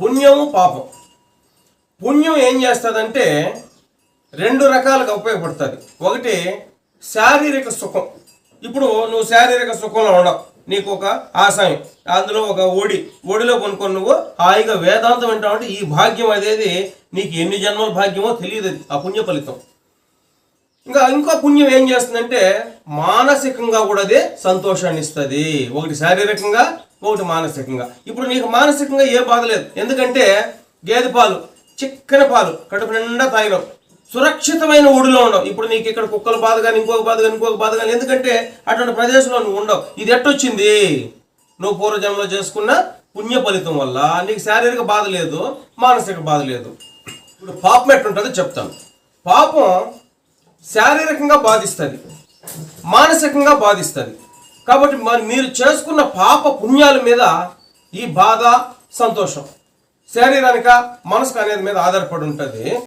పుణ్యము పాపం. పుణ్యం ఏం చేస్తుందంటే రెండు రకాలుగా ఉపయోగపడుతుంది. ఒకటి శారీరక సుఖం. ఇప్పుడు నువ్వు శారీరక సుఖంలో ఉండవు. నీకు ఒక ఆశయం. అందులో ఒక ఓడి ఓడిలో కొనుక్కొని నువ్వు హాయిగా వేదాంతం వింటావంటే ఈ భాగ్యం అనేది నీకు ఎన్ని జన్మల భాగ్యమో తెలియదు ఆ పుణ్య ఫలితం. ఇంకా ఇంకో పుణ్యం ఏం చేస్తుందంటే మానసికంగా కూడా అదే సంతోషాన్ని ఇస్తుంది. ఒకటి శారీరకంగా ఒకటి మానసికంగా. ఇప్పుడు నీకు మానసికంగా ఏ బాధ లేదు. ఎందుకంటే గేదె పాలు చిక్కని పాలు కడుపు నిండా తాగినావు. సురక్షితమైన ఊడిలో ఉండవు ఇప్పుడు నీకు ఇక్కడ కుక్కల బాధ కానీ ఇంకొక బాధ కానీ ఇంకొక బాధ కానీ ఎందుకంటే అటువంటి ప్రదేశంలో నువ్వు ఉండవు. ఇది ఎట్టొచ్చింది? నువ్వు పూర్వజన్మలో చేసుకున్న పుణ్య ఫలితం వల్ల నీకు శారీరక బాధ లేదు మానసిక బాధ లేదు. ఇప్పుడు పాపం ఎట్టుంటుందో చెప్తాను. పాపం శారీరకంగా బాధిస్తుంది మానసికంగా బాధిస్తుంది. కాబట్టి మరి మీరు చేసుకున్న పాప పుణ్యాల మీద ఈ బాధ సంతోషం. శారీరక మనసుకు అనేది మీద ఆధారపడి ఉంటుంది.